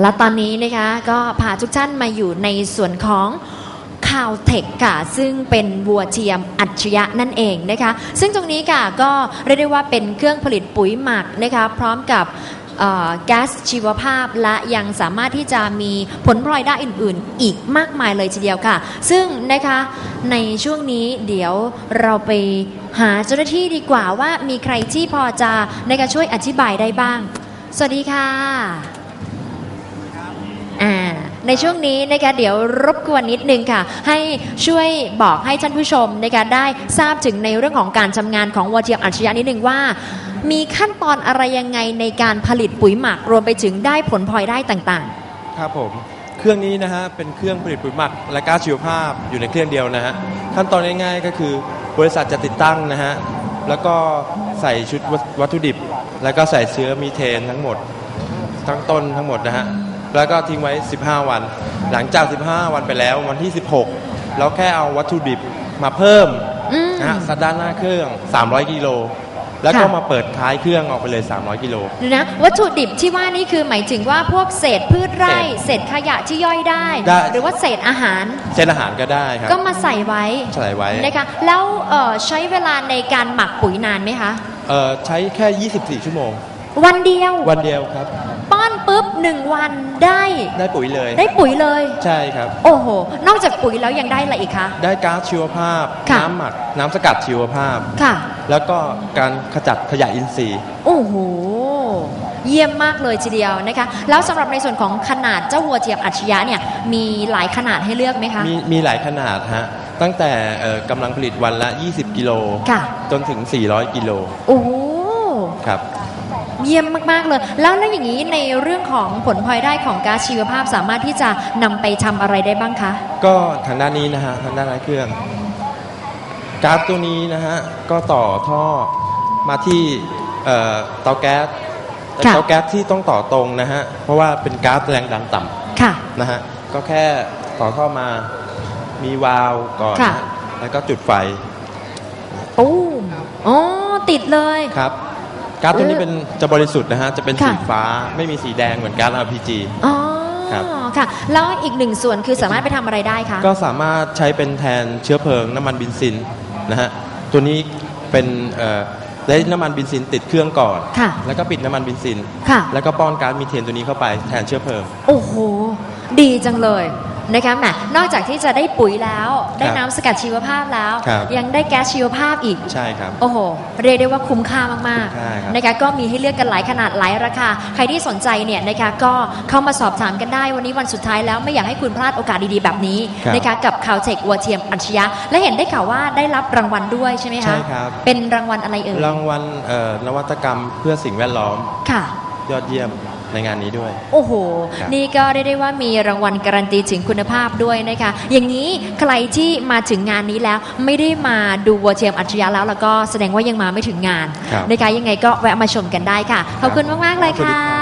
และตอนนี้นะคะก็พาทุกท่านมาอยู่ในส่วนของข่าวเทคค่ะ ซึ่งเป็นวัวเทียมอัจฉริยะนั่นเองนะคะ ซึ่งตรงนี้ค่ะก็เรียกได้ว่าเป็นเครื่องผลิตปุ๋ยหมักนะคะพร้อมกับแก๊สชีวภาพและยังสามารถที่จะมีผลพลอยได้อื่น ๆ อีกมากมายเลยทีเดียวค่ะ ซึ่งนะคะในช่วงนี้เดี๋ยวเราไปหาเจ้าหน้าที่ดีกว่าว่ามีใครที่พอจะในะคะช่วยอธิบายได้บ้าง สวัสดีค่ะ อ่าในช่วงนี้นะคะเดี๋ยวรบกวนนิดนึงค่ะ ให้ช่วยบอกให้ท่านผู้ชมนะคะได้ทราบถึงในเรื่องของการทำงานของวัวเทียมอัจฉริยะนิดนึงว่า มีขั้นตอนอะไรยังไงในการผลิตปุ๋ยหมักรวมไปถึงได้ผลพลอยได้ต่าง ครับผม เครื่องนี้นะฮะเป็นเครื่องผลิตปุ๋ยหมักและก๊าซชีวภาพอยู่ในเครื่องเดียวนะฮะขั้นตอนง่ายๆก็คือบริษัทจะติดตั้งนะฮะแล้วก็ใส่ชุดวัตถุดิบ แล้วก็ใส่เชื้อมีเทนทั้งหมด ทั้งต้นทั้งหมดนะฮะ แล้วก็ทิ้งไว้ 15 วัน หลังจาก 15 วันไปแล้ววันที่ 16 เราแค่เอาวัตถุดิบมาเพิ่มๆอืม นะฮะสัดด้านหน้าเครื่อง 300 กิโล แล้วก็ค่ะ มาเปิดท้ายเครื่องออกไปเลย 300 กิโลดูนะวัตถุดิบที่ว่านี่คือหมายถึงว่าพวกเศษพืชไร่เศษเศษขยะที่ย่อยได้ ได้ หรือว่าเศษอาหารเช่นอาหารก็ได้ครับ ก็มาใส่ไว้ใส่ไว้ นะคะแล้วเอ่อใช้เวลาในการหมักปุ๋ยนานไหมคะ เอ่อใช้แค่ 24 ชั่วโมง วันเดียววันเดียวครับป้ อนปุ๊บหนึ่งวันได้ ได้ปุ๋ยเลย ได้ปุ๋ยเลย ใช่ครับ โอ้โห นอกจากปุ๋ยแล้วยังได้อะไรอีกคะ ได้ก๊าซชีวภาพ ค่ะ น้ำหมัก น้ำสกัดชีวภาพ ค่ะ แล้วก็การขจัดขยะอินทรีย์ โอ้โห เยี่ยมมากเลยทีเดียวนะคะ แล้วสำหรับในส่วนของขนาดเจ้าวัวเทียมอัจฉริยะเนี่ย มีหลายขนาดให้เลือกไหมคะ มีมีหลายขนาดฮะ ตั้งแต่เอ่อกำลังผลิตวันละ 20 กิโล ค่ะ จนถึง 400 กิโล โอ้โห ครับ เยี่ยมมาก ๆ เลย แล้วแล้วอย่างนี้ในเรื่องของผลพลอยได้ของก๊าซชีวภาพสามารถที่จะนำไปทำอะไรได้บ้างคะ ก็ทางด้านนี้นะฮะทางด้านท้ายเครื่องก๊าซตัวนี้นะฮะก็ต่อท่อมาที่เอ่อเตาแก๊สแต่ค่ะ เตาแก๊สที่ต้องต่อตรงนะฮะเพราะว่าเป็นก๊าซแรงดันต่ำ ค่ะ นะฮะก็แค่ต่อเข้ามามีวาล์วก่อนค่ะ นะฮะแล้วก็จุดไฟตู้มอ๋อติดเลย ครับ ก๊าซตัวนี้เป็นจะบริสุทธิ์นะฮะ จะเป็นค่ะสีฟ้าไม่มีสีแดงเหมือนก๊าซ RPG อ๋อครับ ค่ะ แล้วอีกหนึ่งส่วนคือสามารถไปทำอะไรได้คะก็สามารถใช้เป็นแทนเชื้อเพลิงน้ำมันเบินซินนะฮะตัวนี้เป็นเอ่อได้น้ำมันเบินซินติดเครื่องก่อน ค่ะ แล้วก็ปิดน้ำมันเบินซิน ค่ะ แล้วก็ป้อนก๊าซมีเทนตัวนี้เข้าไปแทนเชื้อเพลิง โอ้โห ดีจังเลย นะคะแหมนอกจากที่จะได้ปุ๋ยแล้วได้น้ำสกัดชีวภาพแล้ว ครับ ยังได้แก๊สชีวภาพอีก ใช่ครับ โอ้โห เรียกได้ว่าคุ้มค่ามากใช่ครับ ๆนะคะก็มีให้เลือกกันหลายขนาดหลายราคา ใครที่สนใจเนี่ยนะคะก็เข้ามาสอบถามกันได้วันนี้วันสุดท้ายแล้วไม่อยากให้คุณพลาดโอกาสดีๆแบบนี้ครับนะคะกับข่าวเทควัวเทียมอัจฉริยะ และเห็นได้ข่าวว่าได้รับรางวัลด้วยใช่ไหมคะใช่ครับ เป็นรางวัลอะไรเอ่ยรางวัลเอ่อนวัตกรรมเพื่อสิ่งแวดล้อม ค่ะ ยอดเยี่ยมในงานนี้ด้วย โอ้โห ครับนี่ก็ได้ได้ว่ามีรางวัลการันตีถึงคุณภาพด้วยนะคะ อย่างนี้ใครที่มาถึงงานนี้แล้วไม่ได้มาดูวัวเทียมอัจฉริยะแล้ว แล้วก็แสดงว่ายังมาไม่ถึงงานครับนะคะยังไงก็แวะมาชมกันได้ค่ะ ขอบคุณมาก ๆ เลยสวัสดีค่ะครับ